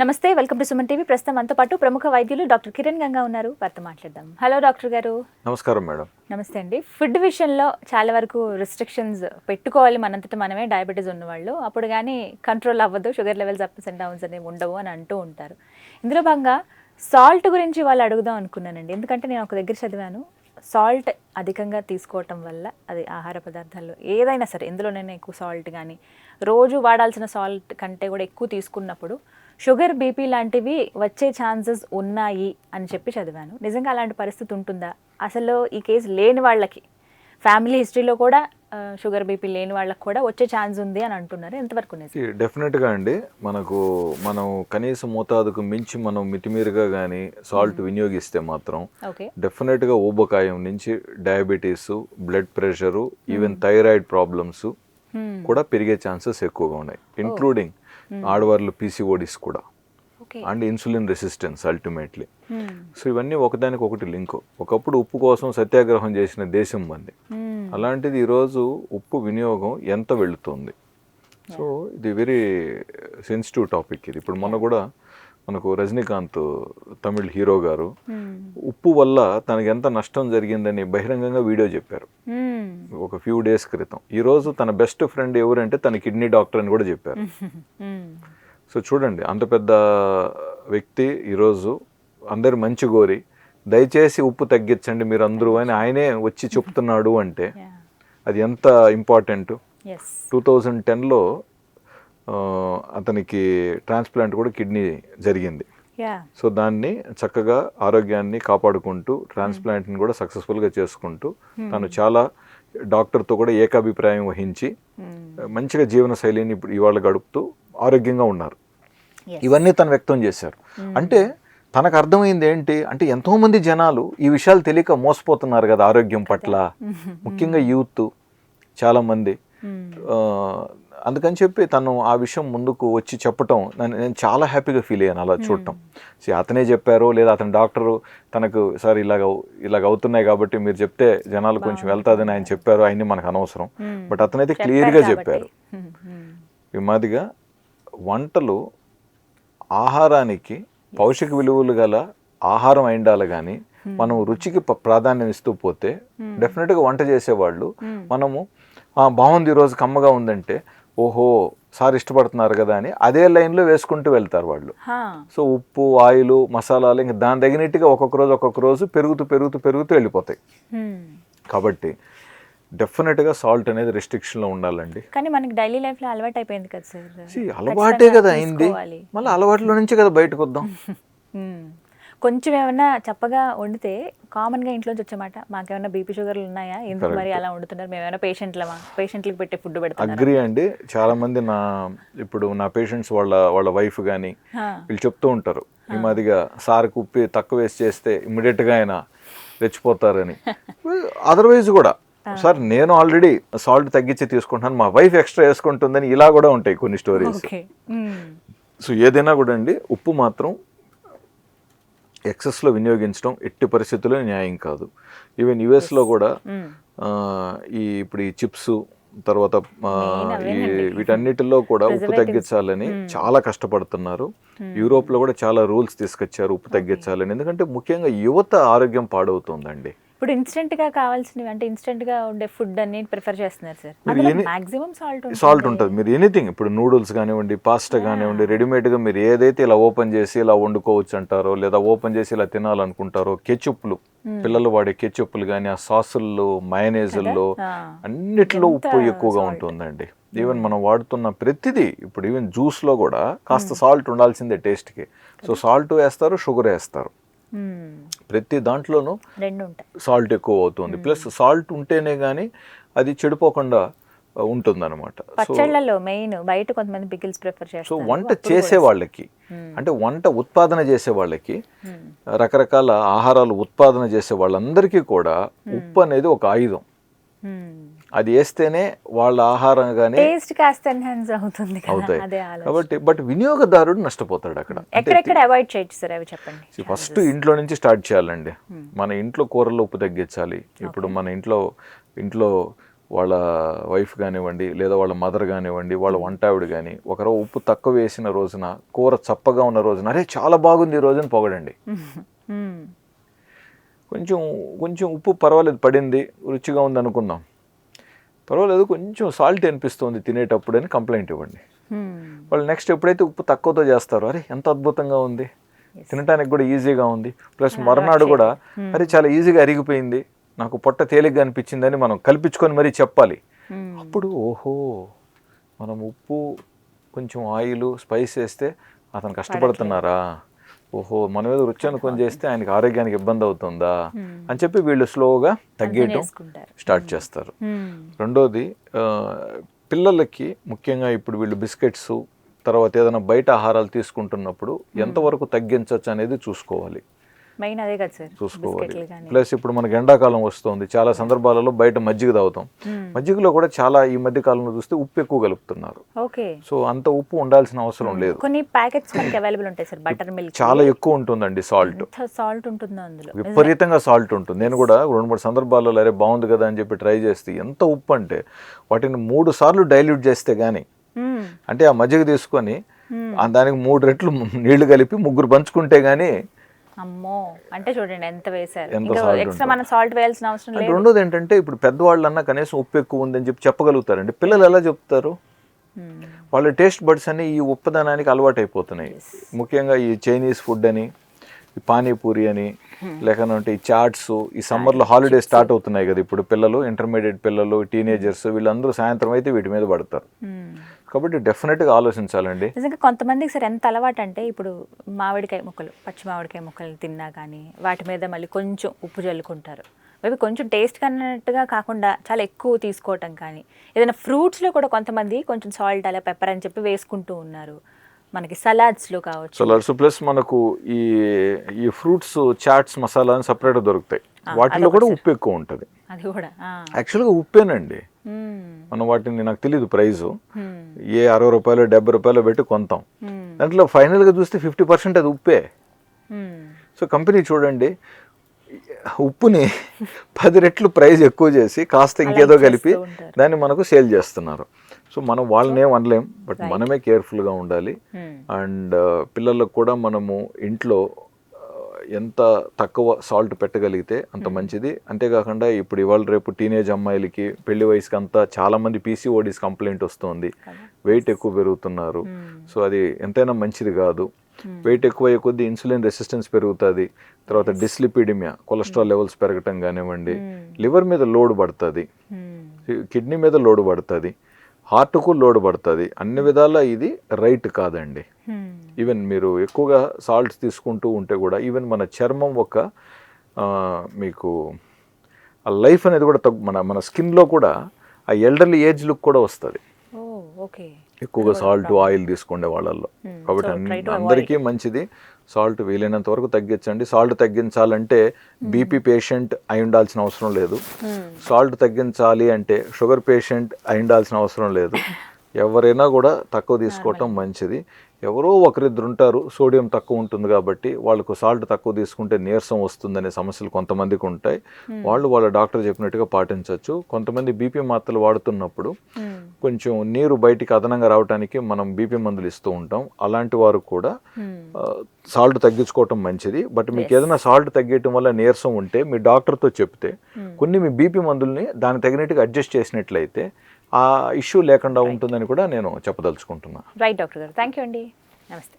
నమస్తే welcome to Suman TV. ప్రస్తుతం మనతో పాటు ప్రముఖ వైద్యులు డాక్టర్ కిరణ్ గంగా ఉన్నారు. వారితో మాట్లాడదాం. హలో డాక్టర్ గారు. నమస్కారం మేడం. నమస్తే అండి. ఫుడ్ విషయంలో చాలా వరకు రిస్ట్రిక్షన్స్ పెట్టుకోవాలి మనంతట మనమే. డయాబెటీస్ ఉన్నవాళ్ళు. అప్పుడు కానీ కంట్రోల్ అవ్వదు. Sugar levels ups and downs అనేవి ఉండవు అని అంటూ ఉంటారు. ఇందులో భాగంగా సాల్ట్ గురించి వాళ్ళు అడుగుదాం అనుకున్నానండి. ఎందుకంటే నేను ఒక దగ్గర చదివాను. సాల్ట్ అధికంగా తీసుకోవటం వల్ల అది ఆహార పదార్థాల్లో ఏదైనా సరే ఎందులోనైనా ఎక్కువ సాల్ట్ కానీ రోజు వాడాల్సిన సాల్ట్ కంటే కూడా ఎక్కువ తీసుకున్నప్పుడు షుగర్ బీపీ లాంటివి వచ్చే ఛాన్సెస్ ఉన్నాయి అని చెప్పి చదివాను. నిజంగా అలాంటి పరిస్థితి ఉంటుందా? అసలు ఈ కేసు లేని వాళ్ళకి ఫ్యామిలీ హిస్టరీలో కూడా షుగర్ బీపీ లేని వాళ్ళకి కూడా వచ్చే ఛాన్స్ ఉంది అని అంటున్నారు. ఎంతవరకు డెఫినెట్గా అండి. మనకు మనం కనీస మోతాదుకు మించి మనం మితిమీరుగా కానీ సాల్ట్ వినియోగిస్తే మాత్రం ఓకే. డెఫినెట్గా ఊబకాయం నుంచి diabetes blood pressure even thyroid problems కూడా పెరిగే ఛాన్సెస్ ఎక్కువగా ఉన్నాయి ఇంక్లూడింగ్ ఆడవాళ్ళు పీసీఓడిస్ కూడా. And insulin resistance ultimately. So ఇవన్నీ ఒకదానికి ఒకటి లింక్. ఒకప్పుడు ఉప్పు కోసం సత్యాగ్రహం చేసిన దేశం మంది అలాంటిది ఈరోజు ఉప్పు వినియోగం ఎంత వెళుతుంది? సో ఇది వెరీ సెన్సిటివ్ టాపిక్ ఇది. ఇప్పుడు మొన్న కూడా మనకు రజనీకాంత్ తమిళ్ హీరో గారు ఉప్పు వల్ల తనకి ఎంత నష్టం జరిగిందని బహిరంగంగా వీడియో చెప్పారు. ఒక ఫ్యూ డేస్ క్రితం. ఈరోజు తన బెస్ట్ ఫ్రెండ్ ఎవరంటే తన కిడ్నీ డాక్టర్ అని కూడా చెప్పారు. సో చూడండి అంత పెద్ద వ్యక్తి ఈరోజు అందరు మంచి కోరి దయచేసి ఉప్పు తగ్గించండి మీరు అందరూ అని ఆయనే వచ్చి చెప్తున్నాడు అంటే అది ఎంత ఇంపార్టెంట్? టూ థౌజండ్ టెన్లో అతనికి ట్రాన్స్ప్లాంట్ కూడా కిడ్నీ జరిగింది. సో దాన్ని చక్కగా ఆరోగ్యాన్ని కాపాడుకుంటూ ట్రాన్స్ప్లాంట్ని కూడా సక్సెస్ఫుల్గా చేసుకుంటూ తను చాలా డాక్టర్తో కూడా ఏకాభిప్రాయం వహించి మంచిగా జీవన శైలిని ఇప్పుడు ఇవాళ గడుపుతూ ఆరోగ్యంగా ఉన్నారు. ఇవన్నీ తను వ్యక్తం చేశారు. అంటే తనకు అర్థమైంది ఏంటి? అంటే ఎంతోమంది జనాలు ఈ విషయాలు తెలియక మోసపోతున్నారు కదా ఆరోగ్యం పట్ల. ముఖ్యంగా యూత్ చాలామంది. ఆ, అందుకని చెప్పి తను ఆ విషయం ముందుకు వచ్చి చెప్పటం నేను చాలా హ్యాపీగా ఫీల్ అయ్యాను అలా చూడటం. సో అతనే చెప్పారో లేదా అతని డాక్టరు తనకు సార్ ఇలాగ ఇలాగ అవుతున్నాయి కాబట్టి మీరు చెప్తే జనాలు కొంచెం వెళ్తాదని ఆయన చెప్పారు ఆయన్ని మనకు అనవసరం. బట్ అతనైతే క్లియర్గా చెప్పారు. ఈ మాదిగా వంటలు ఆహారానికి పౌషిక విలువలు గల ఆహారం అయి ఉండాలి కానీ మనం రుచికి ప్రాధాన్యం ఇస్తూ పోతే డెఫినెట్గా వంట చేసేవాళ్ళు మనము "ఆ, బాగుంది ఈరోజు కమ్మగా ఉందంటే ఓహో సార్ ఇష్టపడుతున్నారు కదా అని అదే లైన్లో వేసుకుంటూ వెళ్తారు వాళ్ళు. సో ఉప్పు ఆయిల్ మసాలాలు ఇంకా దాని తగినట్టుగా ఒక్కొక్క రోజు ఒక్కొక్క రోజు పెరుగుతూ పెరుగుతూ పెరుగుతూ వెళ్ళిపోతాయి. కాబట్టి డెఫినెట్గా సాల్ట్ అనేది రెస్ట్రిక్షన్లో ఉండాలండి. కానీ మనకి డైలీ లైఫ్లో అలవాటు అయిపోయింది కదా సార్ అలవాటే కదా అయింది. మళ్ళీ అలవాట్లో నుంచి కదా బయటకు వద్దాం. కొంచెం ఏమన్నా చప్పగా వండితే కామన్గా ఇంట్లోంచి వచ్చేమాట. మాకేమైనా బీపీ షుగర్లు ఉన్నాయా? ఎందుకు మరి అలా వండుతున్నారు? మేము ఏమైనా పేషెంట్లమా? పేషెంట్లకు పెట్టే ఫుడ్ పెడుతున్నారు? అగ్రి అండి. చాలా మంది నా ఇప్పుడు నా పేషెంట్స్ వాళ్ళ వాళ్ళ వైఫ్ కానీ వీళ్ళు చెప్తూ ఉంటారు. ఈ మాదిగా సార్కి ఉప్పి తక్కువ వేసి చేస్తే immediate గా ఆయన రెచ్చిపోతారని. అదర్వైజ్ కూడా సార్ నేను ఆల్రెడీ సాల్ట్ తగ్గించి తీసుకుంటాను మా వైఫ్ ఎక్స్ట్రా వేసుకుంటుందని ఇలా కూడా ఉంటాయి కొన్ని స్టోరీస్. సో ఏదైనా కూడా అండి ఉప్పు మాత్రం ఎక్సెస్లో వినియోగించడం ఎట్టి పరిస్థితుల్లో న్యాయం కాదు. ఈవెన్ యుఎస్లో కూడా ఈ ఇప్పుడు ఈ చిప్స్ తర్వాత ఈ వీటన్నిటిలో కూడా ఉప్పు తగ్గించాలని చాలా కష్టపడుతున్నారు. యూరోప్లో కూడా చాలా రూల్స్ తీసుకొచ్చారు ఉప్పు తగ్గించాలని. ఎందుకంటే ముఖ్యంగా యువత ఆరోగ్యం పాడవుతుందండి. ఇప్పుడు ఇన్స్టెంట్గా కావాల్సినవి అంటే ఇన్స్టెంట్గా ఉండే ఫుడ్ అన్ని ప్రిఫర్ చేస్తున్నారు సార్. మాక్సిమం సాల్ట్ సాల్ట్ ఉంటుంది మీరు ఎనీథింగ్ ఇప్పుడు నూడిల్స్ కానివ్వండి పాస్తా కానివ్వండి రెడీమేడ్గా మీరు ఏదైతే ఇలా ఓపెన్ చేసి ఇలా వండుకోవచ్చు అంటారో లేదా ఓపెన్ చేసి ఇలా తినాలనుకుంటారో కెచప్లు. పిల్లలు వాడే కెచప్లు కానీ ఆ సాసుల్లో మయనేజుల్లో అన్నిట్లో ఉప్పు ఎక్కువగా ఉంటుందండి. ఈవెన్ మనం వాడుతున్న ప్రతిదీ ఇప్పుడు ఈవెన్ జ్యూస్లో కూడా కాస్త సాల్ట్ ఉండాల్సిందే టేస్ట్కి సో సాల్ట్ వేస్తారు షుగర్ వేస్తారు. ప్రతి దాంట్లోనూ సాల్ట్ ఎక్కువ అవుతుంది ప్లస్ సాల్ట్ ఉంటేనే కానీ అది చెడిపోకుండా ఉంటుంది అనమాట సో పచ్చళ్ళలో మెయిన్ బయట కొంతమంది పికిల్స్ ప్రిఫర్ సో చేస్తారు. వంట చేసే వాళ్ళకి అంటే వంట ఉత్పాదన చేసే వాళ్ళకి రకరకాల ఆహారాలు ఉత్పాదన చేసే వాళ్ళందరికీ కూడా ఉప్పు అనేది ఒక ఆయుధం. అది వేస్తేనే వాళ్ళ ఆహారం కానీ టేస్ట్ కాస్త ఎన్హాన్స్ అవుతుంది అవుతాయి. కాబట్టి బట్ వినియోగదారుడు నష్టపోతాడు అక్కడ. ఎక్కడెక్కడ అవాయిడ్ చేయొచ్చు సార్ అవి చెప్పండి? ఫస్ట్ ఇంట్లో నుంచి స్టార్ట్ చేయాలండి. మన ఇంట్లో కూరల్లో ఉప్పు తగ్గించాలి. ఇప్పుడు మన ఇంట్లో ఇంట్లో వాళ్ళ వైఫ్ కానివ్వండి లేదా వాళ్ళ మదర్ కానివ్వండి వాళ్ళ వంట ఆవిడ కానీ ఒకరో ఉప్పు తక్కువ వేసిన రోజున కూర చప్పగా ఉన్న రోజున అరే చాలా బాగుంది ఈ రోజున పొగడండి. మ్మ్. కొంచెం కొంచెం ఉప్పు పర్వాలేదు పడింది రుచిగా ఉంది అనుకుందాం పర్వాలేదు కొంచెం సాల్ట్ అనిపిస్తుంది తినేటప్పుడు అని కంప్లైంట్ ఇవ్వండి. వాళ్ళు నెక్స్ట్ ఎప్పుడైతే ఉప్పు తక్కువతో చేస్తారో అరే ఎంత అద్భుతంగా ఉంది. తినడానికి కూడా ఈజీగా ఉంది. ప్లస్ మరునాడు కూడా అరే చాలా ఈజీగా అరిగిపోయింది. నాకు పొట్ట తేలిగ్గా అనిపించిందని మనం కల్పించుకొని మరీ చెప్పాలి. అప్పుడు ఓహో మనం ఉప్పు కొంచెం ఆయిల్ స్పైస్ వేస్తే అతను కష్టపడుతున్నారా? ఓహో మనం ఏదో రుచి అనుకొని చేస్తే ఆయనకి ఆరోగ్యానికి ఇబ్బంది అవుతుందా? అని చెప్పి వీళ్ళు స్లోగా తగ్గేయటం చేసుకుంటారు స్టార్ట్ చేస్తారు. రెండోది పిల్లలకి ముఖ్యంగా ఇప్పుడు వీళ్ళు బిస్కెట్స్ తర్వాత ఏదైనా బయట ఆహారాలు తీసుకుంటున్నప్పుడు ఎంతవరకు తగ్గించవచ్చు అనేది చూసుకోవాలి. మెయిన్ అదే కదా సార్ చూసుకోవాలి. ప్లస్ ఇప్పుడు మనకి ఎండాకాలం వస్తుంది చాలా సందర్భాలలో బయట మజ్జిగ తాగుతాం. మజ్జిగలో కూడా చాలా ఈ మధ్య కాలంలో చూస్తే ఉప్పు ఎక్కువ కలుపుతున్నారు. ఓకే. సో అంత ఉప్పు ఉండాల్సిన అవసరం లేదు. కొన్ని ప్యాకెట్స్ మనకి అవైలబుల్ ఉంటాయి సార్ బటర్ మిల్క్ చాలా ఎక్కువ ఉంటుందండి సాల్ట్ సాల్ట్ ఉంటుందో అందులో. విపరీతంగా సాల్ట్ ఉంటుంది. నేను కూడా రెండు మూడు సందర్భాల్లో అరే బాగుంది కదా అని చెప్పి ట్రై చేస్తే ఎంత ఉప్పు అంటే వాటిని మూడు సార్లు డైల్యూట్ చేస్తే గానీ. అంటే ఆ మజ్జిగ తీసుకొని దానికి మూడు రెట్లు నీళ్ళు కలిపి ముగ్గురు పంచుకుంటే గానీ అమ్మో. అంటే చూడండి ఎంత వేశారు. ఎక్స్ట్రా మనం సాల్ట్ వేయాల్సిన అవసరం లేదు. రెండోది ఏంటంటే ఇప్పుడు పెద్దవాళ్ళన్నా కనీసం ఉప్పు ఎక్కువ ఉందని చెప్పి చెప్పగలుగుతారండి. పిల్లలు ఎలా చెప్తారు. వాళ్ళ టేస్ట్ బడ్స్ అన్ని ఈ ఉప్పదనానికి అలవాటు అయిపోతున్నాయి ముఖ్యంగా ఈ చైనీస్ ఫుడ్ అని ఈ పానీపూరి అని లేకపోతే ఈ చాట్స్ ఈ సమ్మర్లో హాలిడే స్టార్ట్ అవుతున్నాయి కదా ఇప్పుడు పిల్లలు ఇంటర్మీడియట్ పిల్లలు టీనేజర్స్ వీళ్ళందరూ సాయంత్రం అయితే వీటి మీద పడతారు. కాబట్టి డెఫినెట్గా ఆలోచించాలండి. నిజంగా కొంతమందికి సార్ ఎంత అలవాటు అంటే ఇప్పుడు మామిడికాయ ముక్కలు పచ్చి మామిడికాయ ముక్కలు తిన్నా కానీ వాటి మీద మళ్ళీ కొంచెం ఉప్పు చల్లుకుంటారు. మేబీ కొంచెం టేస్ట్ కన్నట్టుగా కాకుండా చాలా ఎక్కువ తీసుకోవటం కానీ ఏదైనా ఫ్రూట్స్లో కూడా కొంతమంది కొంచెం సాల్ట్ అలా పెప్పర్ అని చెప్పి వేసుకుంటూ ఉన్నారు. మనకి సలాడ్స్లో కావచ్చు. సలాడ్స్ ప్లస్ మనకు ఈ ఈ ఫ్రూట్స్ చాట్స్ మసాలా అని సపరేట్గా దొరుకుతాయి. వాటిలో కూడా ఉప్పు ఎక్కువ ఉంటుంది. అది కూడా. యాక్చువల్గా ఉప్పేనండి. మనం వాటిని నాకు తెలియదు ప్రైజు మ్మ్. ఏ అరవై రూపాయలు డెబ్బై రూపాయలు పెట్టి కొంటాం మ్మ్. దాంట్లో ఫైనల్గా చూస్తే ఫిఫ్టీ పర్సెంట్ అది ఉప్పే మ్మ్. సో కంపెనీ చూడండి ఉప్పుని పది రెట్లు ప్రైస్ ఎక్కువ చేసి కాస్త ఇంకేదో కలిపి. దాన్ని మనకు సేల్ చేస్తున్నారు సో మనం వాళ్ళని ఏం అనలేం బట్ మనమే కేర్ఫుల్గా ఉండాలి. అండ్ పిల్లలకు కూడా మనము ఇంట్లో ఎంత తక్కువ సాల్ట్ పెట్టగలిగితే అంత మంచిది. అంతేకాకుండా ఇప్పుడు ఇవాళ రేపు టీనేజ్ అమ్మాయిలకి పెళ్ళి వయసుకి అంతా చాలా మంది పీసీఓడిస్ కంప్లైంట్ వస్తుంది. వెయిట్ ఎక్కువ పెరుగుతున్నారు. సో అది ఎంతైనా మంచిది కాదు. వెయిట్ ఎక్కువ అయ్యే కొద్దీ ఇన్సులిన్ రెసిస్టెన్స్ పెరుగుతుంది. తర్వాత డిస్లిపిడిమియా కొలెస్ట్రాల్ లెవెల్స్ పెరగటం కానివ్వండి. లివర్ మీద లోడ్ పడుతుంది. కిడ్నీ మీద లోడ్ పడుతుంది. హార్ట్కు లోడ్ పడుతుంది అన్ని విధాలా ఇది రైట్ కాదండి. ఈవెన్ మీరు ఎక్కువగా సాల్ట్స్ తీసుకుంటూ ఉంటే కూడా ఈవెన్ మన చర్మం ఒక మీకు ఆ లైఫ్ అనేది కూడా తగ్గు మన మన స్కిన్లో కూడా ఆ ఎల్డర్లీ ఏజ్ లుక్ కూడా వస్తుంది. ఎక్కువగా సాల్ట్ ఆయిల్ తీసుకునే వాళ్ళల్లో. Hmm. కాబట్టి అందరికీ మంచిది. సాల్ట్ వీలైనంత వరకు తగ్గించండి. సాల్ట్ తగ్గించాలంటే బీపీ పేషెంట్ అయి ఉండాల్సిన అవసరం లేదు. సాల్ట్ తగ్గించాలి అంటే షుగర్ పేషెంట్ అయి ఉండాల్సిన అవసరం లేదు. ఎవరైనా కూడా తక్కువ తీసుకోవటం మంచిది. ఎవరో ఒకరిద్దరు ఉంటారు సోడియం తక్కువ ఉంటుంది కాబట్టి వాళ్ళకు సాల్ట్ తక్కువ తీసుకుంటే నీరసం వస్తుందనే సమస్యలు కొంతమందికి ఉంటాయి. వాళ్ళు వాళ్ళ డాక్టర్ చెప్పినట్టుగా పాటించవచ్చు. కొంతమంది బీపీ మాత్రలు వాడుతున్నప్పుడు. కొంచెం నీరు బయటికి అదనంగా రావడానికి మనం బీపీ మందులు ఇస్తూ ఉంటాం. అలాంటి వారు కూడా. సాల్ట్ తగ్గించుకోవటం మంచిది. బట్ మీకు ఏదైనా సాల్ట్ తగ్గేయటం వల్ల నీరసం ఉంటే మీ డాక్టర్తో చెప్తే కొన్ని మీ బీపీ మందుల్ని దానికి తగినట్టుగా అడ్జస్ట్ చేసినట్లయితే ఆ ఇష్యూ లేకుండా ఉంటుందని కూడా నేను చెప్పదలుచుకుంటున్నా. రైట్ డాక్టర్ గారు. థ్యాంక్ యూ అండి. నమస్తే.